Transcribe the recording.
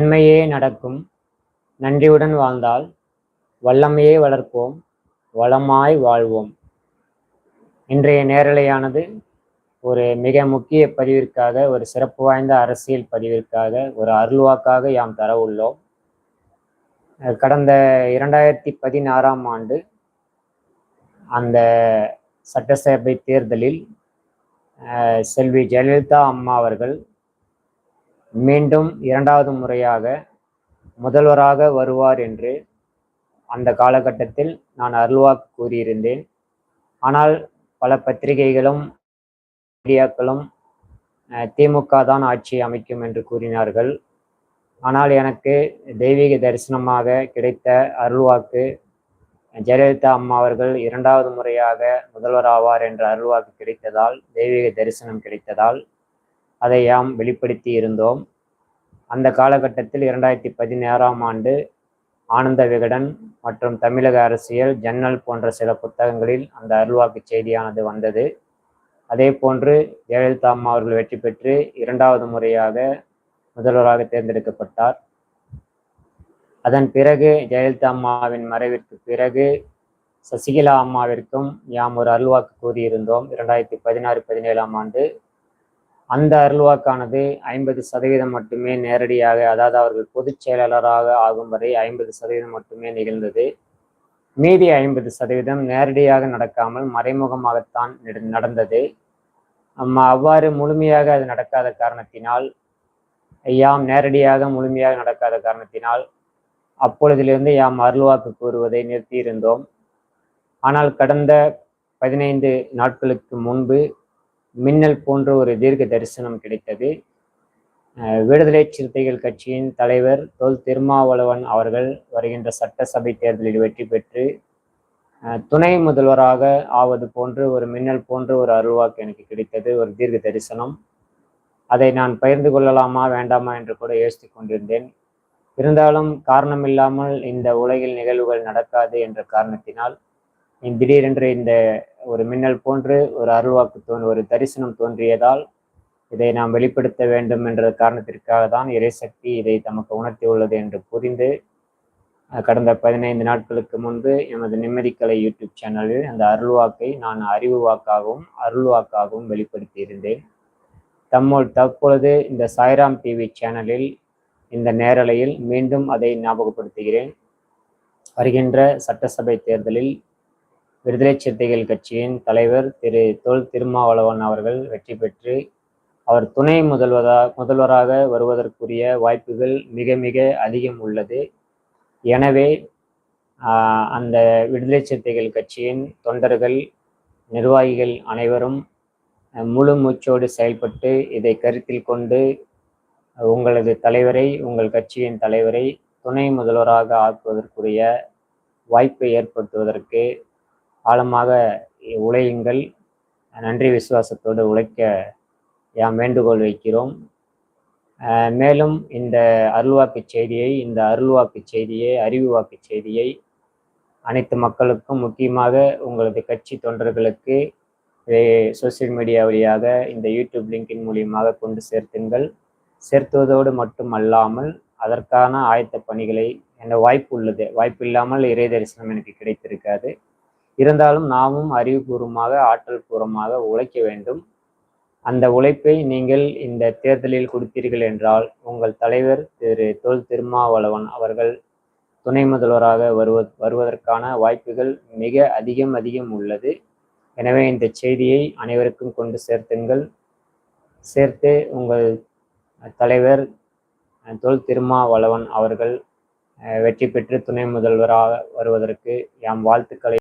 நன்மையே நடக்கும். நன்றியுடன் வாழ்ந்தால் வல்லமையே வளர்ப்போம். வளமாய் வாழ்வோம். இன்றைய நேரலையானது ஒரு மிக முக்கிய பதிவிற்காக ஒரு சிறப்பு வாய்ந்த அரசியல் பதிவிற்காக ஒரு அருள்வாக்காக யாம் தர உள்ளோம். கடந்த இரண்டாயிரத்தி பதினாறாம் ஆண்டு அந்த சட்டசபை தேர்தலில் செல்வி ஜெயலலிதா அம்மா அவர்கள் மீண்டும் இரண்டாவது முறையாக முதல்வராக வருவார் என்று அந்த காலகட்டத்தில் நான் அருள்வாக்கு கூறியிருந்தேன். ஆனால் பல பத்திரிகைகளும் மீடியாக்களும் திமுக தான் ஆட்சி அமைக்கும் என்று கூறினார்கள். ஆனால் எனக்கு தெய்வீக தரிசனமாக கிடைத்த அருள்வாக்கு ஜெயலலிதா அம்மா அவர்கள் இரண்டாவது முறையாக முதல்வர் ஆவார் என்ற அருள்வாக்கு கிடைத்ததால் தெய்வீக தரிசனம் கிடைத்ததால் அதை யாம் வெளிப்படுத்தி இருந்தோம் அந்த காலகட்டத்தில் இரண்டாயிரத்தி பதினாறாம் ஆண்டு ஆனந்த விகடன் மற்றும் தமிழக அரசியல் ஜன்னல் போன்ற சில புத்தகங்களில் அந்த அருள்வாக்கு செய்தியானது வந்தது. அதே போன்று ஜெயலலிதா அம்மா அவர்கள் வெற்றி பெற்று இரண்டாவது முறையாக முதல்வராக தேர்ந்தெடுக்கப்பட்டார். அதன் பிறகு ஜெயலலிதா அம்மாவின் மறைவிற்கு பிறகு சசிகலா அம்மாவிற்கும் யாம் ஒரு அருள்வாக்கு கூறியிருந்தோம். இரண்டாயிரத்தி பதினாறு பதினேழாம் ஆண்டு அந்த அருள்வாக்கானது ஐம்பது சதவீதம் மட்டுமே நேரடியாக அதாவது அவர்கள் பொதுச் செயலாளராக ஆகும் வரை ஐம்பது சதவீதம் மட்டுமே நிகழ்ந்தது. மீதி ஐம்பது சதவீதம் நேரடியாக நடக்காமல் மறைமுகமாகத்தான் நடந்தது. அவ்வாறு முழுமையாக அது நடக்காத காரணத்தினால் யாம் நேரடியாக முழுமையாக நடக்காத காரணத்தினால் அப்பொழுதிலிருந்து யாம் அருள்வாக்கு கூறுவதை நிறுத்தியிருந்தோம். ஆனால் கடந்த பதினைந்து நாட்களுக்கு முன்பு மின்னல் போன்ற ஒரு தீர்க்க தரிசனம் கிடைத்தது. விடுதலை சிறுத்தைகள் கட்சியின் தலைவர் தொல் திருமாவளவன் அவர்கள் வருகின்ற சட்டசபை தேர்தலில் வெற்றி பெற்று துணை முதல்வராக ஆவது போன்று ஒரு மின்னல் போன்ற ஒரு அருள்வாக்கு எனக்கு கிடைத்தது ஒரு தீர்க்க தரிசனம். அதை நான் பகிர்ந்து கொள்ளலாமா வேண்டாமா என்று கூட யோசித்து கொண்டிருந்தேன். இருந்தாலும் காரணமில்லாமல் இந்த உலகில் நிகழ்வுகள் நடக்காது என்ற காரணத்தினால் திடீரென்று இந்த ஒரு மின்னல் போன்று ஒரு அருள்வாக்கு தோன் ஒரு தரிசனம் தோன்றியதால் இதை நாம் வெளிப்படுத்த வேண்டும் என்ற காரணத்திற்காக தான் இறைசக்தி இதை தமக்கு உணர்த்தி உள்ளது என்று புரிந்து கடந்த பதினைந்து நாட்களுக்கு முன்பு எமது நிம்மதிக்கலை யூடியூப் சேனலில் அந்த அருள்வாக்கை நான் அறிவு வாக்காகவும் அருள்வாக்காகவும் வெளிப்படுத்தியிருந்தேன் தம்மோல் தற்பொழுது இந்த சாய்ராம் டிவி சேனலில் இந்த நேரலையில் மீண்டும் அதை ஞாபகப்படுத்துகிறேன். வருகின்ற சட்டசபை தேர்தலில் விடுதலை சிறுத்தைகள் கட்சியின் தலைவர் திரு தொல் திருமாவளவன் அவர்கள் வெற்றி பெற்று அவர் துணை முதல்வதா முதல்வராக வருவதற்குரிய வாய்ப்புகள் மிக மிக அதிகம் உள்ளது. எனவே அந்த விடுதலை சிறுத்தைகள் கட்சியின் தொண்டர்கள் நிர்வாகிகள் அனைவரும் முழு மூச்சோடு செயல்பட்டு இதை கருத்தில் கொண்டு உங்களது தலைவரை உங்கள் கட்சியின் தலைவரை துணை முதல்வராக ஆக்குவதற்குரிய வாய்ப்பை ஏற்படுத்துவதற்கு ஆழமாக உழையுங்கள். நன்றி விசுவாசத்தோடு உழைக்க யாம் வேண்டுகோள் வைக்கிறோம். மேலும் இந்த அருள்வாக்கு செய்தியை இந்த அருள்வாக்கு செய்தியை அறிவு வாக்கு செய்தியை அனைத்து மக்களுக்கும் முக்கியமாக உங்களது கட்சி தொண்டர்களுக்கு சோசியல் மீடியா வழியாக இந்த யூடியூப் லிங்கின் மூலியமாக கொண்டு சேர்த்துங்கள். சேர்த்துவதோடு மட்டும் அல்லாமல் அதற்கான ஆயத்த பணிகளை என்ன வாய்ப்பு உள்ளது. வாய்ப்பு இல்லாமல் இறை தரிசனம் எனக்கு கிடைத்திருக்காது. இருந்தாலும் நாமும் அறிவுபூர்வமாக ஆற்றல் பூர்வமாக உழைக்க வேண்டும். அந்த உழைப்பை நீங்கள் இந்த தேர்தலில் கொடுத்தீர்கள் என்றால் உங்கள் தலைவர் திரு. தொல் திருமாவளவன் அவர்கள் துணை முதல்வராக வருவ வருவதற்கான வாய்ப்புகள் மிக அதிகம் அதிகம் உள்ளது. எனவே இந்த செய்தியை அனைவருக்கும் கொண்டு சேர்த்துங்கள். சேர்த்து உங்கள் தலைவர் தொல் திருமாவளவன் அவர்கள் வெற்றி பெற்று துணை முதல்வராக வருவதற்கு யாம் வாழ்த்துக்களை